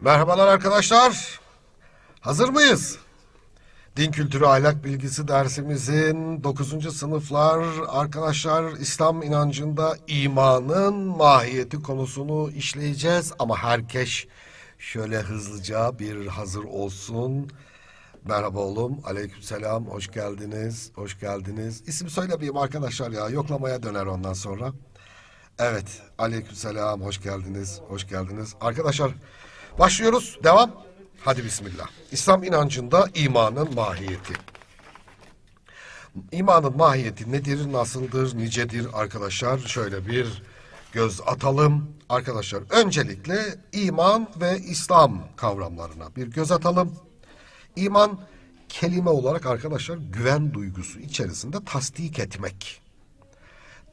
Merhabalar arkadaşlar. Hazır mıyız? Din kültürü ahlak bilgisi dersimizin 9. sınıflar arkadaşlar İslam inancında imanın mahiyeti konusunu işleyeceğiz ama herkes şöyle hızlıca bir hazır olsun. Merhaba oğlum. Aleykümselam. Hoş geldiniz. Hoş geldiniz. İsim söylemeyeyim arkadaşlar ya. Yoklamaya döner ondan sonra. Evet. Aleykümselam. Hoş geldiniz. Hoş geldiniz. Arkadaşlar başlıyoruz. Devam. Hadi bismillah. İslam inancında imanın mahiyeti. İmanın mahiyeti nedir, nasıldır, nicedir arkadaşlar? Şöyle bir göz atalım. Arkadaşlar öncelikle iman ve İslam kavramlarına bir göz atalım. İman kelime olarak arkadaşlar güven duygusu içerisinde tasdik etmek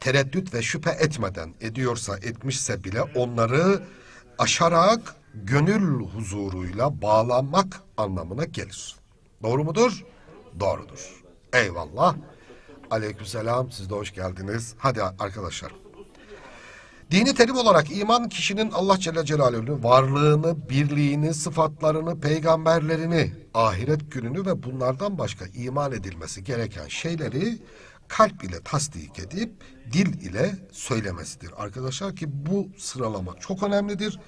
tereddüt ve şüphe etmeden ediyorsa etmişse bile onları aşarak gönül huzuruyla bağlanmak anlamına gelir. Doğru mudur? Doğrudur. Eyvallah. Aleykümselam. Siz de hoş geldiniz. Hadi arkadaşlar. Dini terim olarak iman kişinin Allah Celle Celaluhu'nun varlığını, birliğini, sıfatlarını, peygamberlerini, ahiret gününü ve bunlardan başka iman edilmesi gereken şeyleri kalp ile tasdik edip dil ile söylemesidir. Arkadaşlar ki bu sıralama çok önemlidir.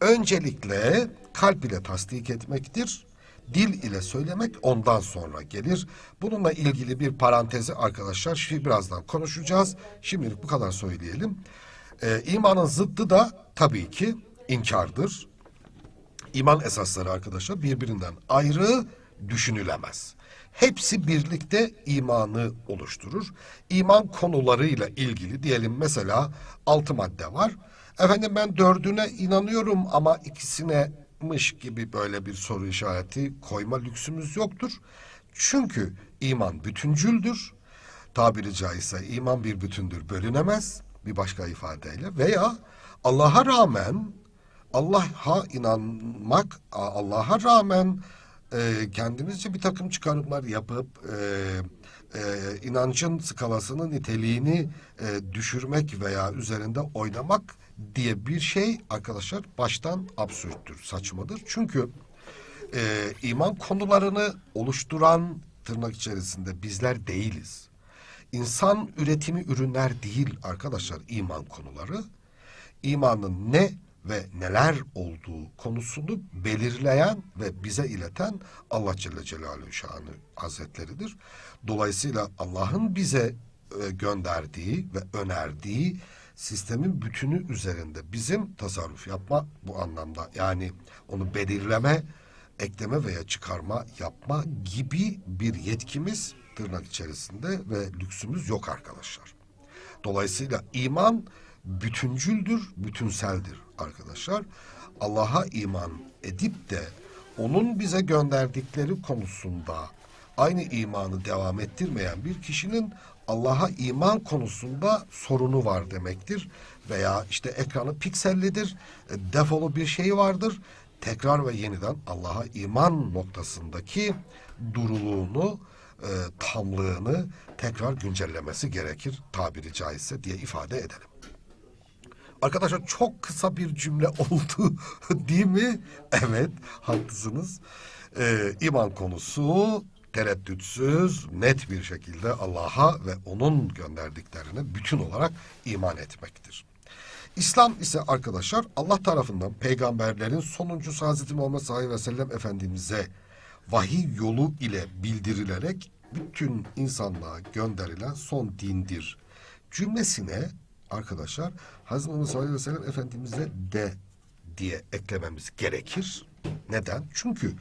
Öncelikle kalp ile tasdik etmektir. Dil ile söylemek ondan sonra gelir. Bununla ilgili bir parantezi arkadaşlar şimdi birazdan konuşacağız. Şimdilik bu kadar söyleyelim. Ee, imanın zıddı da tabii ki inkardır. İman esasları arkadaşlar birbirinden ayrı düşünülemez. Hepsi birlikte imanı oluşturur. İman konularıyla ilgili diyelim mesela altı madde var. Efendim ben dördüne inanıyorum ama ikisine mış gibi böyle bir soru işareti koyma lüksümüz yoktur. Çünkü iman bütüncüldür. Tabiri caizse iman bir bütündür, bölünemez bir başka ifadeyle veya Allah'a rağmen Allah'a inanmak, Allah'a rağmen e, kendimizce bir takım çıkarımlar yapıp e, e, inancın skalasının niteliğini e, düşürmek veya üzerinde oynamak diye bir şey arkadaşlar baştan absürttür, saçmadır. Çünkü e, iman konularını oluşturan tırnak içerisinde bizler değiliz. İnsan üretimi ürünler değil arkadaşlar iman konuları. İmanın ne ve neler olduğu konusunu belirleyen ve bize ileten Allah Celle Celaluhu Şanı Hazretleridir. Dolayısıyla Allah'ın bize e, gönderdiği ve önerdiği sistemin bütünü üzerinde bizim tasarruf yapma bu anlamda yani onu belirleme, ekleme veya çıkarma yapma gibi bir yetkimiz tırnak içerisinde ve lüksümüz yok arkadaşlar. Dolayısıyla iman bütüncüldür, bütünseldir arkadaşlar. Allah'a iman edip de onun bize gönderdikleri konusunda aynı imanı devam ettirmeyen bir kişinin Allah'a iman konusunda sorunu var demektir. Veya işte ekranı piksellidir, e, defolu bir şey vardır. Tekrar ve yeniden Allah'a iman noktasındaki duruluğunu, e, tamlığını tekrar güncellemesi gerekir tabiri caizse diye ifade edelim. Arkadaşlar çok kısa bir cümle oldu değil mi? Evet haklısınız. Ee, iman konusu tereddütsüz net bir şekilde Allah'a ve onun gönderdiklerine bütün olarak iman etmektir. İslam ise arkadaşlar Allah tarafından peygamberlerin sonuncusu Hazreti Muhammed sallallahu aleyhi ve sellem Efendimiz'e vahiy yolu ile bildirilerek bütün insanlığa gönderilen son dindir. Cümlesine arkadaşlar Hazreti Muhammed sallallahu aleyhi ve sellem Efendimiz'e de diye eklememiz gerekir. Neden? Çünkü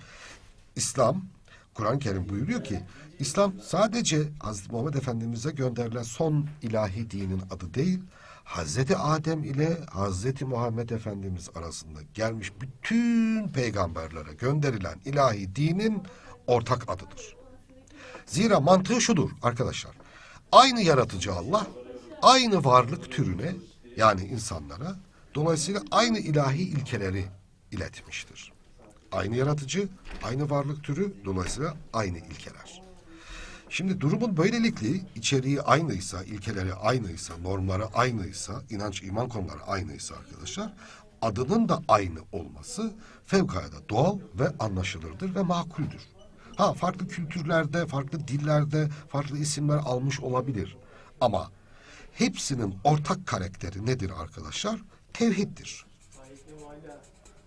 İslam Kur'an-ı Kerim buyuruyor ki İslam sadece Hazreti Muhammed Efendimiz'e gönderilen son ilahi dinin adı değil, Hazreti Adem ile Hazreti Muhammed Efendimiz arasında gelmiş bütün peygamberlere gönderilen ilahi dinin ortak adıdır. Zira mantığı şudur arkadaşlar. Aynı yaratıcı Allah aynı varlık türüne yani insanlara dolayısıyla aynı ilahi ilkeleri iletmiştir. Aynı yaratıcı, aynı varlık türü dolayısıyla aynı ilkeler. Şimdi durumun böylelikle içeriği aynıysa, ilkeleri aynıysa, normları aynıysa, inanç iman konuları aynıysa arkadaşlar, adının da aynı olması fevkalade doğal ve anlaşılırdır ve makuldür. Ha farklı kültürlerde, farklı dillerde, farklı isimler almış olabilir. Ama hepsinin ortak karakteri nedir arkadaşlar? Tevhiddir.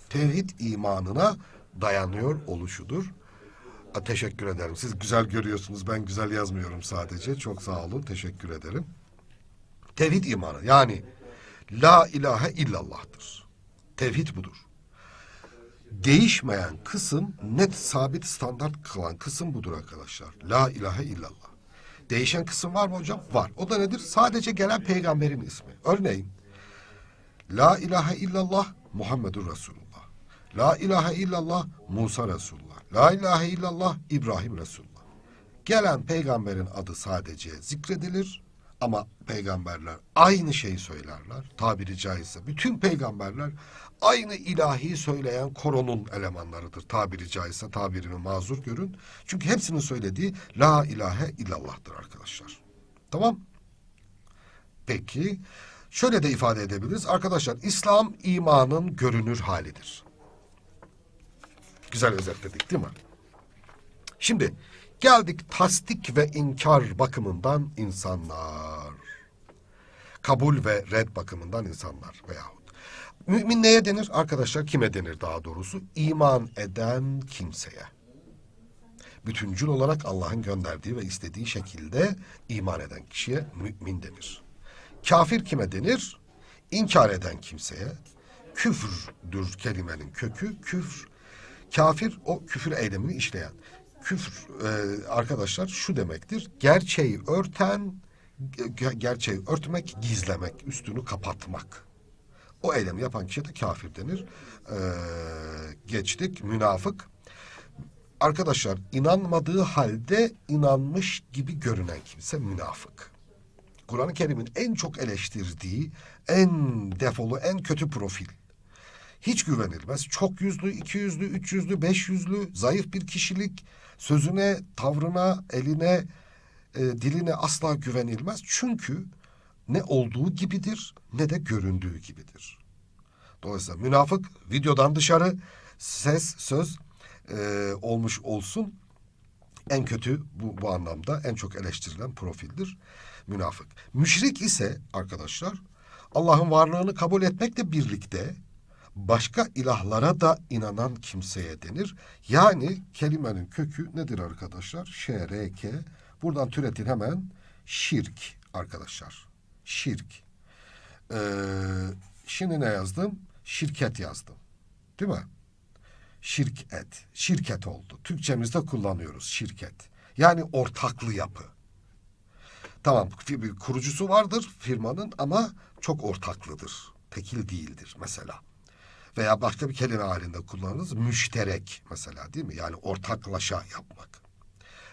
Tevhid imanına dayanıyor oluşudur. Ha, teşekkür ederim. Siz güzel görüyorsunuz. Ben güzel yazmıyorum sadece. Çok sağ olun. Teşekkür ederim. Tevhid imanı yani la ilahe illallah'tır. Tevhid budur. Değişmeyen kısım net sabit standart kılan kısım budur arkadaşlar. La ilahe illallah. Değişen kısım var mı hocam? Var. O da nedir? Sadece gelen peygamberin ismi. Örneğin La ilahe illallah Muhammedur Resulullah. La ilahe illallah Musa Resulullah. La ilahe illallah İbrahim Resulullah. Gelen peygamberin adı sadece zikredilir ama peygamberler aynı şeyi söylerler. Tabiri caizse bütün peygamberler aynı ilahi söyleyen koronun elemanlarıdır. Tabiri caizse tabirimi mazur görün. Çünkü hepsinin söylediği la ilahe illallah'tır arkadaşlar. Tamam? Peki şöyle de ifade edebiliriz. Arkadaşlar İslam imanın görünür halidir. Güzel özetledik değil mi? Şimdi geldik tasdik ve inkar bakımından insanlar. Kabul ve red bakımından insanlar veyahut. Mümin neye denir? Arkadaşlar kime denir daha doğrusu? İman eden kimseye. Bütüncül olarak Allah'ın gönderdiği ve istediği şekilde iman eden kişiye mümin denir. Kafir kime denir? İnkar eden kimseye. Küfürdür kelimenin kökü. Küfr. Kafir o küfür eylemini işleyen. Küfür e, arkadaşlar şu demektir. Gerçeği örten, ge- gerçeği örtmek, gizlemek, üstünü kapatmak. O eylemi yapan kişiye de kafir denir. E, geçtik. Münafık. Arkadaşlar inanmadığı halde inanmış gibi görünen kimse münafık. Kur'an-ı Kerim'in en çok eleştirdiği, en defolu, en kötü profil. Hiç güvenilmez. Çok yüzlü, iki yüzlü, üç yüzlü, beş yüzlü, zayıf bir kişilik, sözüne, tavrına, eline, e, diline asla güvenilmez. Çünkü ne olduğu gibidir ne de göründüğü gibidir. Dolayısıyla münafık videodan dışarı ses, söz e, olmuş olsun. En kötü bu, bu anlamda en çok eleştirilen profildir münafık. Müşrik ise arkadaşlar Allah'ın varlığını kabul etmekle birlikte başka ilahlara da inanan kimseye denir. Yani kelimenin kökü nedir arkadaşlar? Şereke. Buradan türetin hemen şirk arkadaşlar. Şirk. Ee, şimdi ne yazdım? Şirket yazdım. Değil mi? Şirket. Şirket oldu. Türkçemizde kullanıyoruz şirket. Yani ortaklı yapı. Tamam bir kurucusu vardır firmanın ama çok ortaklıdır. Tekil değildir mesela. Veya başka bir kelime halinde kullanırız. Müşterek mesela değil mi? Yani ortaklaşa yapmak.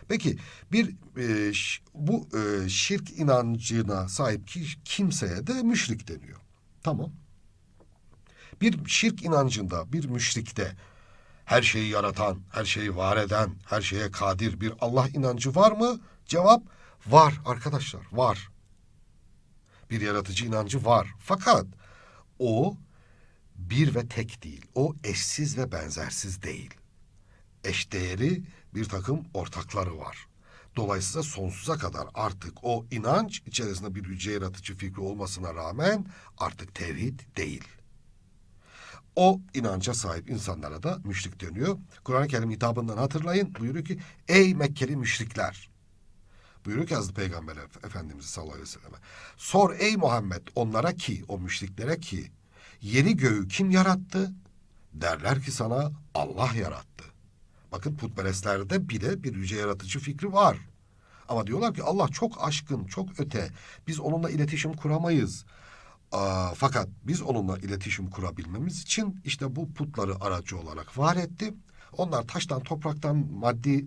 Peki bir e, bu e, şirk inancına sahip ki, kimseye de müşrik deniyor. Tamam. Bir şirk inancında, bir müşrikte her şeyi yaratan, her şeyi var eden, her şeye kadir bir Allah inancı var mı? Cevap var arkadaşlar, var. Bir yaratıcı inancı var. Fakat o bir ve tek değil. O eşsiz ve benzersiz değil. Eşdeğeri bir takım ortakları var. Dolayısıyla sonsuza kadar artık o inanç içerisinde bir yüce yaratıcı fikri olmasına rağmen artık tevhid değil. O inanca sahip insanlara da müşrik deniyor. Kur'an-ı Kerim hitabından hatırlayın. Buyuruyor ki ey Mekkeli müşrikler. Buyuruyor ki Hazreti Peygamber Ef- Efendimiz sallallahu aleyhi ve selleme. Sor ey Muhammed onlara ki o müşriklere ki yeri göğü kim yarattı? Derler ki sana Allah yarattı. Bakın putperestlerde bile bir yüce yaratıcı fikri var. Ama diyorlar ki Allah çok aşkın, çok öte. Biz onunla iletişim kuramayız. Aa, fakat biz onunla iletişim kurabilmemiz için işte bu putları aracı olarak var etti. Onlar taştan, topraktan, maddi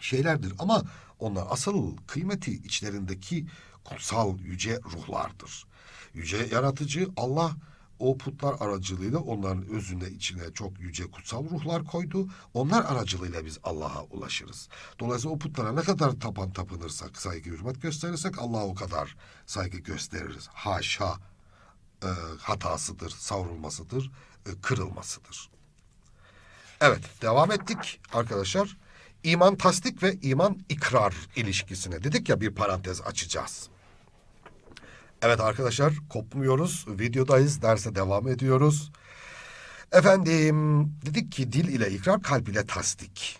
şeylerdir ama onlar asıl kıymeti içlerindeki kutsal yüce ruhlardır. Yüce yaratıcı Allah o putlar aracılığıyla onların özüne içine çok yüce kutsal ruhlar koydu. Onlar aracılığıyla biz Allah'a ulaşırız. Dolayısıyla o putlara ne kadar tapan tapınırsak, saygı hürmet gösterirsek Allah'a o kadar saygı gösteririz. Haşa e, hatasıdır, savrulmasıdır, e, kırılmasıdır. Evet, devam ettik arkadaşlar. İman tasdik ve iman ikrar ilişkisine dedik ya bir parantez açacağız. Evet arkadaşlar kopmuyoruz. Videodayız. Derse devam ediyoruz. Efendim dedik ki dil ile ikrar kalp ile tasdik.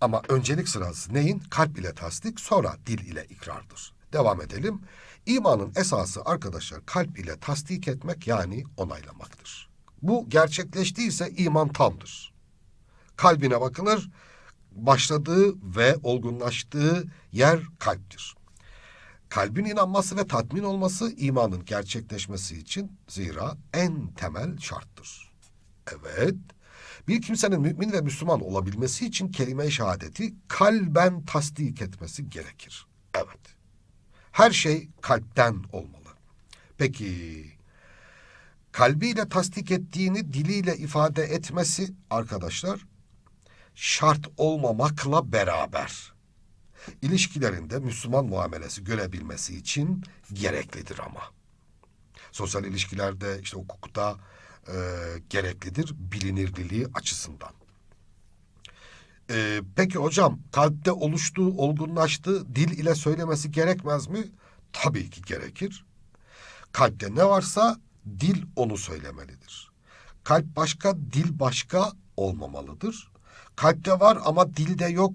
Ama öncelik sırası neyin? Kalp ile tasdik sonra dil ile ikrardır. Devam edelim. İmanın esası arkadaşlar kalp ile tasdik etmek yani onaylamaktır. Bu gerçekleştiyse iman tamdır. Kalbine bakılır, başladığı ve olgunlaştığı yer kalptir. Kalbin inanması ve tatmin olması imanın gerçekleşmesi için zira en temel şarttır. Evet, bir kimsenin mümin ve Müslüman olabilmesi için kelime-i şehadeti kalben tasdik etmesi gerekir. Evet, her şey kalpten olmalı. Peki, kalbiyle tasdik ettiğini diliyle ifade etmesi arkadaşlar şart olmamakla beraber ilişkilerinde Müslüman muamelesi görebilmesi için gereklidir ama. Sosyal ilişkilerde işte hukukta e, gereklidir bilinirliliği açısından. E, peki hocam kalpte oluştu, olgunlaştı, dil ile söylemesi gerekmez mi? Tabii ki gerekir. Kalpte ne varsa dil onu söylemelidir. Kalp başka, dil başka olmamalıdır. Kalpte var ama dilde yok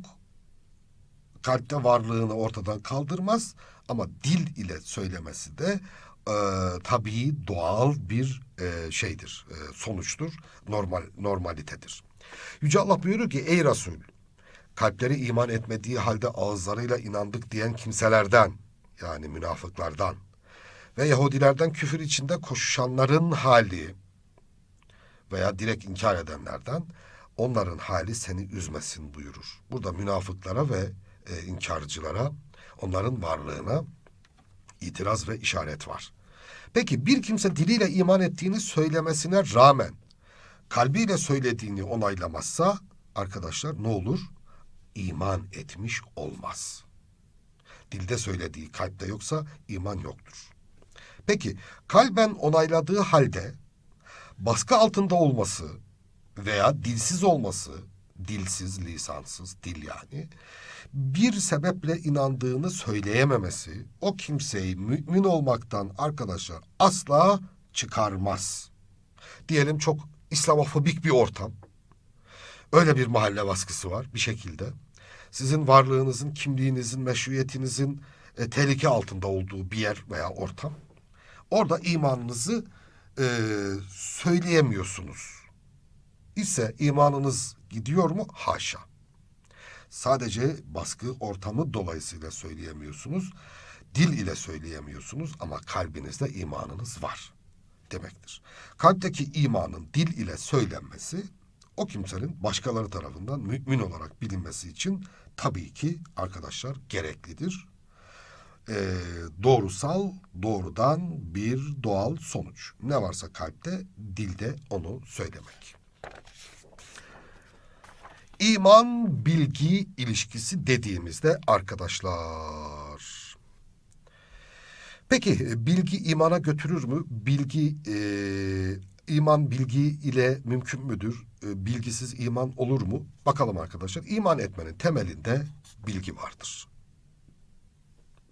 kalpte varlığını ortadan kaldırmaz ama dil ile söylemesi de e, tabii doğal bir e, şeydir, e, sonuçtur, normal normalitedir. Yüce Allah buyuruyor ki ey Resul, kalpleri iman etmediği halde ağızlarıyla inandık diyen kimselerden yani münafıklardan ve Yahudilerden küfür içinde koşuşanların hali veya direkt inkar edenlerden onların hali seni üzmesin buyurur. Burada münafıklara ve e, inkarcılara, onların varlığına itiraz ve işaret var. Peki bir kimse diliyle iman ettiğini söylemesine rağmen kalbiyle söylediğini onaylamazsa arkadaşlar ne olur? İman etmiş olmaz. Dilde söylediği kalpte yoksa iman yoktur. Peki kalben onayladığı halde baskı altında olması veya dilsiz olması, dilsiz, lisansız, dil yani, bir sebeple inandığını söyleyememesi, o kimseyi mümin olmaktan arkadaşlar asla çıkarmaz. Diyelim çok İslamofobik bir ortam. Öyle bir mahalle baskısı var bir şekilde. Sizin varlığınızın, kimliğinizin, meşruiyetinizin e, tehlike altında olduğu bir yer veya ortam. Orada imanınızı e, söyleyemiyorsunuz. İse imanınız gidiyor mu? Haşa. Sadece baskı ortamı dolayısıyla söyleyemiyorsunuz. Dil ile söyleyemiyorsunuz ama kalbinizde imanınız var demektir. Kalpteki imanın dil ile söylenmesi o kimsenin başkaları tarafından mümin olarak bilinmesi için tabii ki arkadaşlar gereklidir. Ee, doğrusal, doğrudan bir doğal sonuç. Ne varsa kalpte, dilde onu söylemek. İman bilgi ilişkisi dediğimizde arkadaşlar. Peki bilgi imana götürür mü? Bilgi e, iman bilgi ile mümkün müdür? E, bilgisiz iman olur mu? Bakalım arkadaşlar. İman etmenin temelinde bilgi vardır.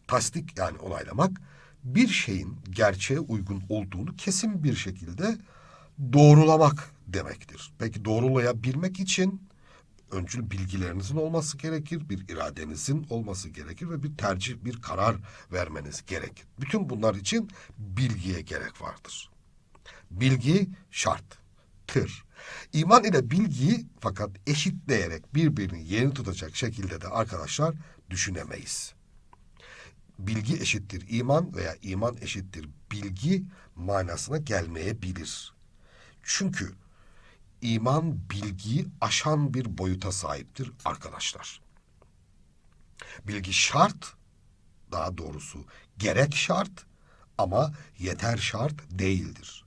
Tasdik yani onaylamak bir şeyin gerçeğe uygun olduğunu kesin bir şekilde doğrulamak demektir. Peki doğrulayabilmek için öncül bilgilerinizin olması gerekir, bir iradenizin olması gerekir ve bir tercih, bir karar vermeniz gerekir. Bütün bunlar için bilgiye gerek vardır. Bilgi şart, tır. İman ile bilgiyi fakat eşitleyerek birbirini yeni tutacak şekilde de arkadaşlar düşünemeyiz. Bilgi eşittir iman veya iman eşittir bilgi manasına gelmeyebilir. Çünkü iman bilgiyi aşan bir boyuta sahiptir arkadaşlar. Bilgi şart, daha doğrusu gerek şart ama yeter şart değildir.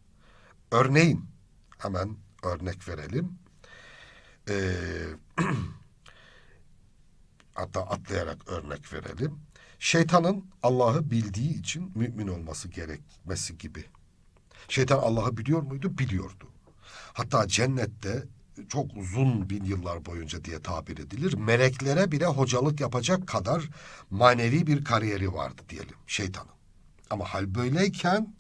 Örneğin hemen örnek verelim. Ee, hatta atlayarak örnek verelim. Şeytanın Allah'ı bildiği için mümin olması gerekmesi gibi. Şeytan Allah'ı biliyor muydu? Biliyordu. Hatta cennette çok uzun bin yıllar boyunca diye tabir edilir. Meleklere bile hocalık yapacak kadar manevi bir kariyeri vardı diyelim şeytanın. Ama hal böyleyken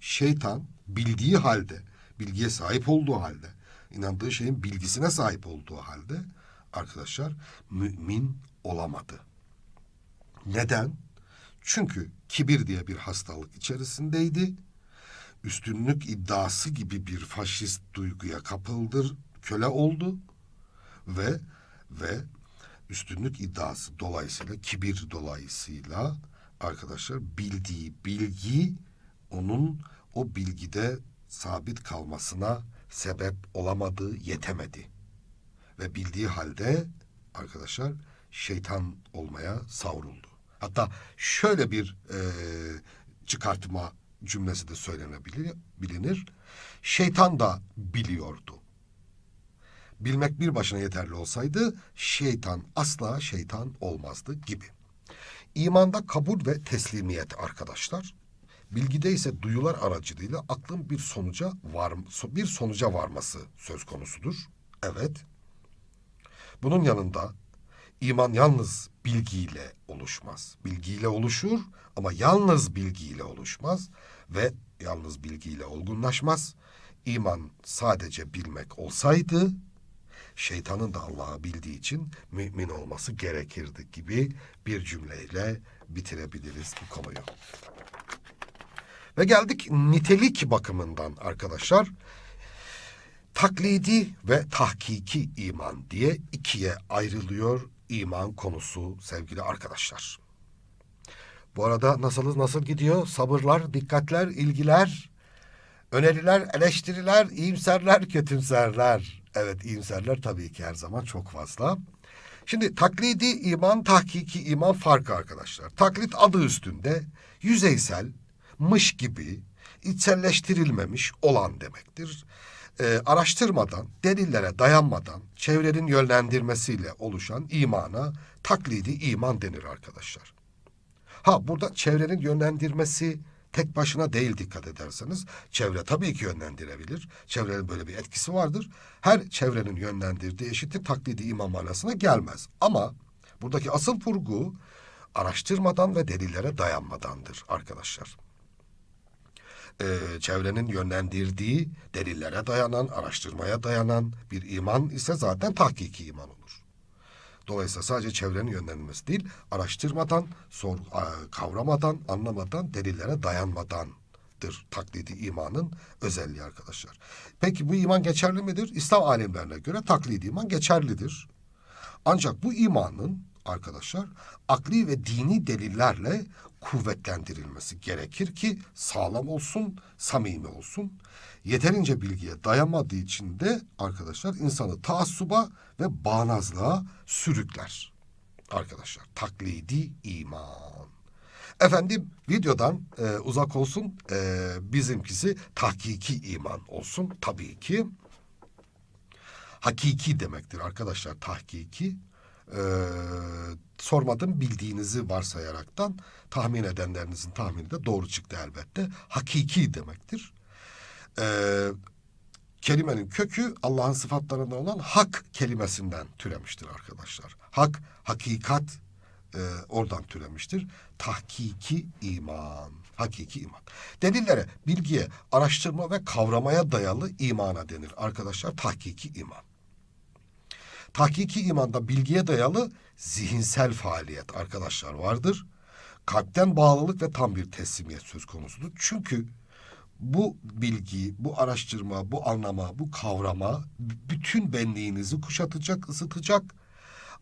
şeytan bildiği halde, bilgiye sahip olduğu halde, inandığı şeyin bilgisine sahip olduğu halde arkadaşlar mümin olamadı. Neden? Çünkü kibir diye bir hastalık içerisindeydi. Üstünlük iddiası gibi bir faşist duyguya kapıldır, köle oldu ve ve üstünlük iddiası dolayısıyla kibir dolayısıyla arkadaşlar bildiği bilgi onun o bilgide sabit kalmasına sebep olamadı, yetemedi. Ve bildiği halde arkadaşlar şeytan olmaya savruldu. Hatta şöyle bir e, çıkartma cümlesi de söylenebilir, bilinir. Şeytan da biliyordu. Bilmek bir başına yeterli olsaydı şeytan asla şeytan olmazdı gibi. İmanda kabul ve teslimiyet arkadaşlar. Bilgide ise duyular aracılığıyla aklın bir sonuca var bir sonuca varması söz konusudur. Evet. Bunun yanında iman yalnız bilgiyle oluşmaz. Bilgiyle oluşur ama yalnız bilgiyle oluşmaz ve yalnız bilgiyle olgunlaşmaz. İman sadece bilmek olsaydı şeytanın da Allah'ı bildiği için mümin olması gerekirdi gibi bir cümleyle bitirebiliriz bu konuyu. Ve geldik nitelik bakımından arkadaşlar. Taklidi ve tahkiki iman diye ikiye ayrılıyor iman konusu sevgili arkadaşlar. Bu arada nasılız nasıl gidiyor? Sabırlar, dikkatler, ilgiler, öneriler, eleştiriler, iyimserler, kötümserler. Evet iyimserler tabii ki her zaman çok fazla. Şimdi taklidi iman, tahkiki iman farkı arkadaşlar. Taklit adı üstünde yüzeysel, mış gibi, içselleştirilmemiş olan demektir. Ee, araştırmadan, delillere dayanmadan, çevrenin yönlendirmesiyle oluşan imana taklidi iman denir arkadaşlar. Ha burada çevrenin yönlendirmesi tek başına değil dikkat ederseniz. Çevre tabii ki yönlendirebilir. Çevrenin böyle bir etkisi vardır. Her çevrenin yönlendirdiği eşittir taklidi iman manasına gelmez. Ama buradaki asıl vurgu araştırmadan ve delillere dayanmadandır arkadaşlar. Ee, çevrenin yönlendirdiği delillere dayanan, araştırmaya dayanan bir iman ise zaten tahkiki iman olur. Dolayısıyla sadece çevrenin yönlendirmesi değil, araştırmadan, sor, kavramadan, anlamadan, delillere dayanmadandır taklidi imanın özelliği arkadaşlar. Peki bu iman geçerli midir? İslam alimlerine göre taklidi iman geçerlidir. Ancak bu imanın arkadaşlar akli ve dini delillerle kuvvetlendirilmesi gerekir ki sağlam olsun, samimi olsun. Yeterince bilgiye dayanmadığı için de arkadaşlar insanı taassuba ve bağnazlığa sürükler. Arkadaşlar taklidi iman. Efendim videodan e, uzak olsun e, bizimkisi tahkiki iman olsun tabii ki. Hakiki demektir arkadaşlar tahkiki e, sormadım bildiğinizi varsayaraktan tahmin edenlerinizin tahmini de doğru çıktı elbette. Hakiki demektir. E, kelimenin kökü Allah'ın sıfatlarından olan hak kelimesinden türemiştir arkadaşlar. Hak, hakikat e, oradan türemiştir. Tahkiki iman. Hakiki iman. Delillere, bilgiye, araştırma ve kavramaya dayalı imana denir arkadaşlar. Tahkiki iman. Tahkiki imanda bilgiye dayalı zihinsel faaliyet arkadaşlar vardır. Kalpten bağlılık ve tam bir teslimiyet söz konusudur. Çünkü bu bilgi, bu araştırma, bu anlama, bu kavrama bütün benliğinizi kuşatacak, ısıtacak,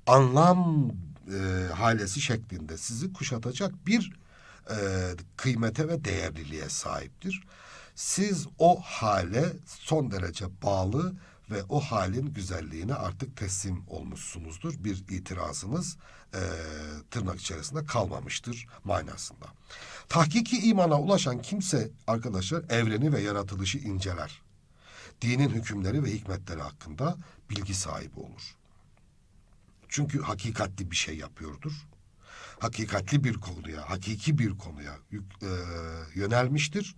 anlam e, halesi şeklinde sizi kuşatacak bir e, kıymete ve değerliliğe sahiptir. Siz o hale son derece bağlı ve o halin güzelliğine artık teslim olmuşsunuzdur. Bir itirazınız e, tırnak içerisinde kalmamıştır manasında. Tahkiki imana ulaşan kimse arkadaşlar evreni ve yaratılışı inceler. dinin hükümleri ve hikmetleri hakkında bilgi sahibi olur. Çünkü hakikatli bir şey yapıyordur. Hakikatli bir konuya, hakiki bir konuya e, yönelmiştir.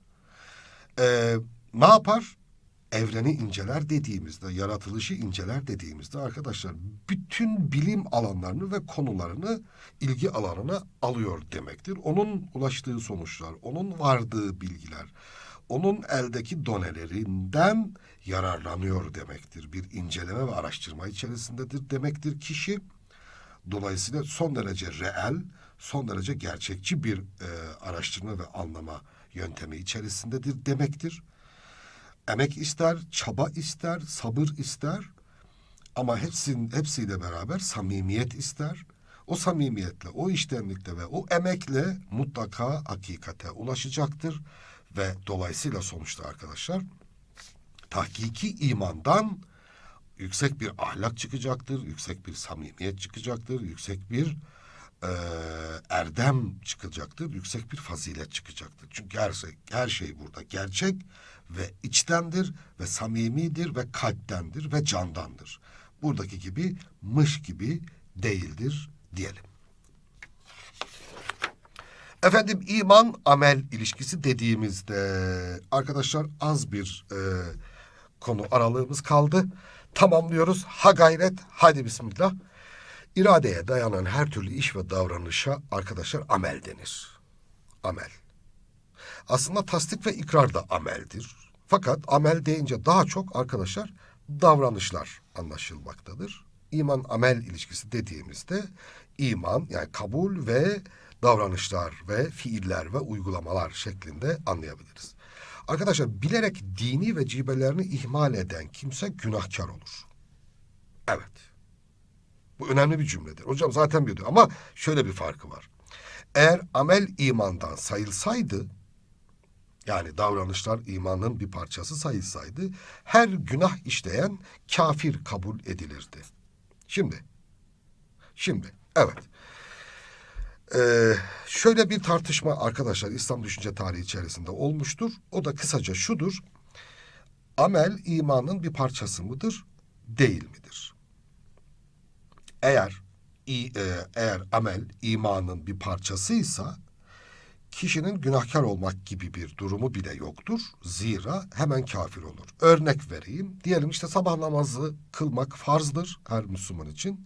E, ne yapar? Evreni inceler dediğimizde, yaratılışı inceler dediğimizde arkadaşlar bütün bilim alanlarını ve konularını ilgi alanına alıyor demektir. Onun ulaştığı sonuçlar, onun vardığı bilgiler, onun eldeki donelerinden yararlanıyor demektir. Bir inceleme ve araştırma içerisindedir demektir kişi. Dolayısıyla son derece reel, son derece gerçekçi bir e, araştırma ve anlama yöntemi içerisindedir demektir. Emek ister, çaba ister, sabır ister ama hepsinin hepsiyle beraber samimiyet ister. O samimiyetle, o iştenlikle ve o emekle mutlaka hakikate ulaşacaktır ve dolayısıyla sonuçta arkadaşlar tahkiki imandan yüksek bir ahlak çıkacaktır, yüksek bir samimiyet çıkacaktır, yüksek bir eee, erdem çıkacaktır, yüksek bir fazilet çıkacaktır. Çünkü her şey, her şey burada gerçek ve içtendir ve samimidir ve kalptendir ve candandır. Buradaki gibi mış gibi değildir diyelim. Efendim iman amel ilişkisi dediğimizde arkadaşlar az bir e, konu aralığımız kaldı. Tamamlıyoruz. Ha gayret, hadi bismillah. İradeye dayanan her türlü iş ve davranışa arkadaşlar amel denir. Amel. Aslında tasdik ve ikrar da ameldir. Fakat amel deyince daha çok arkadaşlar davranışlar anlaşılmaktadır. İman amel ilişkisi dediğimizde iman yani kabul ve davranışlar ve fiiller ve uygulamalar şeklinde anlayabiliriz. Arkadaşlar bilerek dini ve cibelerini ihmal eden kimse günahkar olur. Evet. Bu önemli bir cümledir. Hocam zaten biliyor ama şöyle bir farkı var. Eğer amel imandan sayılsaydı yani davranışlar imanın bir parçası sayılsaydı her günah işleyen kafir kabul edilirdi. Şimdi, şimdi evet. Ee, şöyle bir tartışma arkadaşlar İslam düşünce tarihi içerisinde olmuştur. O da kısaca şudur. Amel imanın bir parçası mıdır, değil midir? Eğer e, eğer amel imanın bir parçasıysa kişinin günahkar olmak gibi bir durumu bile yoktur. Zira hemen kafir olur. Örnek vereyim. Diyelim işte sabah namazı kılmak farzdır her Müslüman için.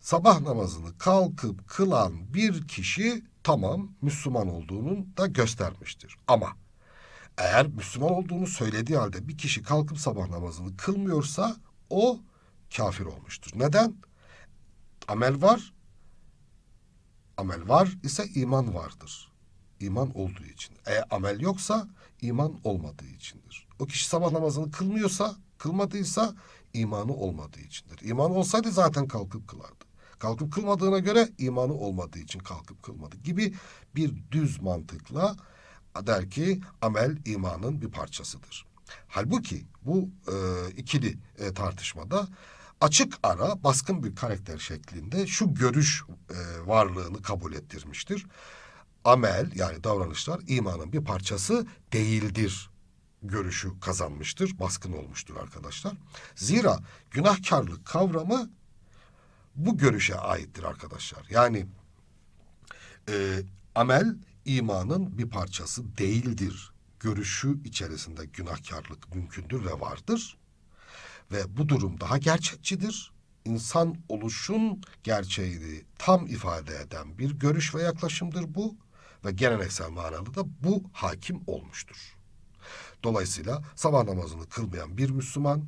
Sabah namazını kalkıp kılan bir kişi tamam Müslüman olduğunun da göstermiştir. Ama eğer Müslüman olduğunu söylediği halde bir kişi kalkıp sabah namazını kılmıyorsa o kafir olmuştur. Neden? Amel var. Amel var ise iman vardır. İman olduğu için. E amel yoksa iman olmadığı içindir. O kişi sabah namazını kılmıyorsa, kılmadıysa imanı olmadığı içindir. İman olsaydı zaten kalkıp kılardı. Kalkıp kılmadığına göre imanı olmadığı için kalkıp kılmadı gibi bir düz mantıkla der ki amel imanın bir parçasıdır. Halbuki bu e, ikili e, tartışmada açık ara baskın bir karakter şeklinde şu görüş e, varlığını kabul ettirmiştir. Amel yani davranışlar imanın bir parçası değildir görüşü kazanmıştır, baskın olmuştur arkadaşlar. Zira günahkarlık kavramı bu görüşe aittir arkadaşlar. Yani e, amel imanın bir parçası değildir. Görüşü içerisinde günahkarlık mümkündür ve vardır. Ve bu durum daha gerçekçidir. İnsan oluşun gerçeğini tam ifade eden bir görüş ve yaklaşımdır bu. Ve geleneksel manada da bu hakim olmuştur. Dolayısıyla sabah namazını kılmayan bir Müslüman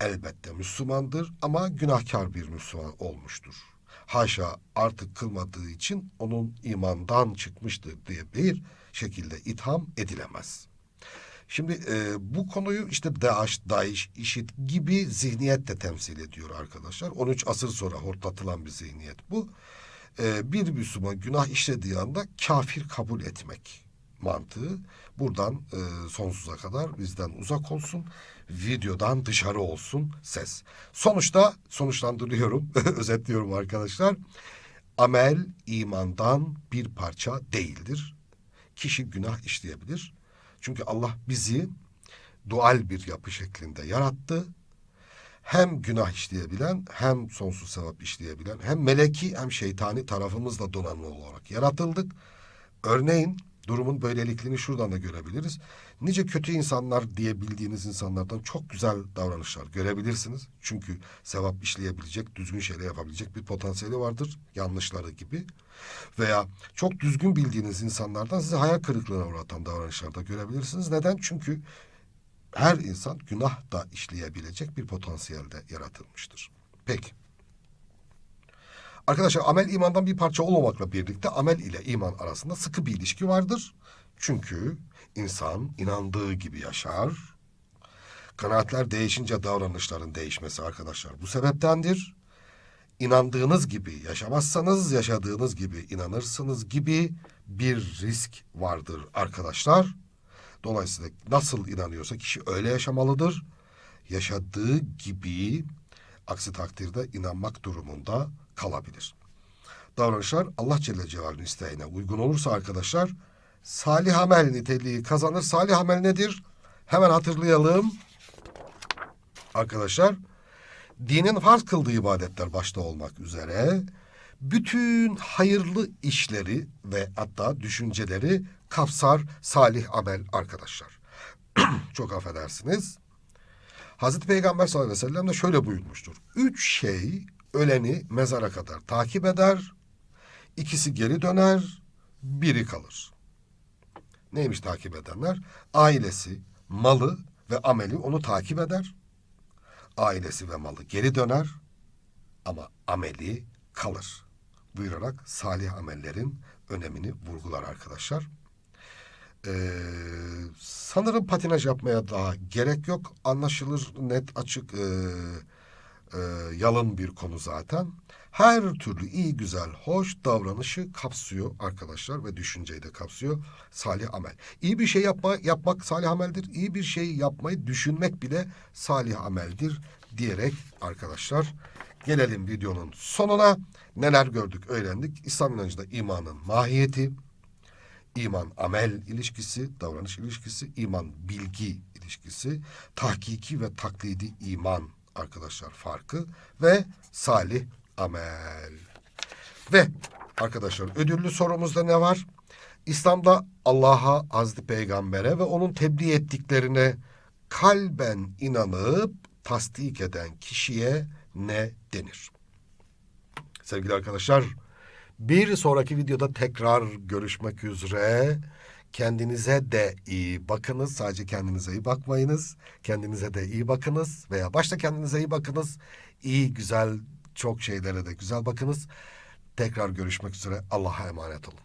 elbette Müslümandır ama günahkar bir Müslüman olmuştur. Haşa artık kılmadığı için onun imandan çıkmıştır diye bir şekilde itham edilemez. Şimdi e, bu konuyu işte DAEŞ, DAEŞ, IŞİD gibi zihniyet de temsil ediyor arkadaşlar. 13 asır sonra hortlatılan bir zihniyet bu. E, bir Müslüman günah işlediği anda kafir kabul etmek mantığı buradan e, sonsuza kadar bizden uzak olsun. Videodan dışarı olsun ses. Sonuçta sonuçlandırıyorum, özetliyorum arkadaşlar. Amel imandan bir parça değildir. Kişi günah işleyebilir. Çünkü Allah bizi dual bir yapı şeklinde yarattı. Hem günah işleyebilen, hem sonsuz sevap işleyebilen, hem meleki hem şeytani tarafımızla donanımlı olarak yaratıldık. Örneğin durumun böylelikliğini şuradan da görebiliriz. Nice kötü insanlar diyebildiğiniz insanlardan çok güzel davranışlar görebilirsiniz. Çünkü sevap işleyebilecek, düzgün şeyler yapabilecek bir potansiyeli vardır. Yanlışları gibi. Veya çok düzgün bildiğiniz insanlardan sizi hayal kırıklığına uğratan davranışlar da görebilirsiniz. Neden? Çünkü her insan günah da işleyebilecek bir potansiyelde yaratılmıştır. Peki. Arkadaşlar amel imandan bir parça olmamakla birlikte amel ile iman arasında sıkı bir ilişki vardır. Çünkü insan inandığı gibi yaşar. Kanaatler değişince davranışların değişmesi arkadaşlar bu sebeptendir. İnandığınız gibi yaşamazsanız yaşadığınız gibi inanırsınız gibi bir risk vardır arkadaşlar. Dolayısıyla nasıl inanıyorsa kişi öyle yaşamalıdır. Yaşadığı gibi aksi takdirde inanmak durumunda kalabilir. Davranışlar Allah Celle Celaluhu'nun isteğine uygun olursa arkadaşlar salih amel niteliği kazanır. Salih amel nedir? Hemen hatırlayalım. Arkadaşlar dinin farz kıldığı ibadetler başta olmak üzere bütün hayırlı işleri ve hatta düşünceleri kapsar salih amel arkadaşlar. Çok affedersiniz. Hazreti Peygamber sallallahu aleyhi ve sellem de şöyle buyurmuştur. Üç şey öleni mezara kadar takip eder. İkisi geri döner, biri kalır. Neymiş takip edenler? Ailesi, malı ve ameli onu takip eder. Ailesi ve malı geri döner ama ameli kalır. Buyurarak salih amellerin önemini vurgular arkadaşlar. Ee, sanırım patinaj yapmaya daha gerek yok. Anlaşılır, net, açık, e, e, yalın bir konu zaten. Her türlü iyi, güzel, hoş davranışı kapsıyor arkadaşlar ve düşünceyi de kapsıyor salih amel. İyi bir şey yapma, yapmak salih ameldir. İyi bir şey yapmayı düşünmek bile salih ameldir diyerek arkadaşlar gelelim videonun sonuna. Neler gördük, öğrendik. İslam inancında imanın mahiyeti, İman amel ilişkisi, davranış ilişkisi, iman bilgi ilişkisi, tahkiki ve taklidi iman arkadaşlar farkı ve salih amel. Ve arkadaşlar ödüllü sorumuzda ne var? İslam'da Allah'a, Hazreti Peygamber'e ve onun tebliğ ettiklerine kalben inanıp tasdik eden kişiye ne denir? Sevgili arkadaşlar, bir sonraki videoda tekrar görüşmek üzere. Kendinize de iyi bakınız. Sadece kendinize iyi bakmayınız. Kendinize de iyi bakınız. Veya başta kendinize iyi bakınız. İyi, güzel, çok şeylere de güzel bakınız. Tekrar görüşmek üzere. Allah'a emanet olun.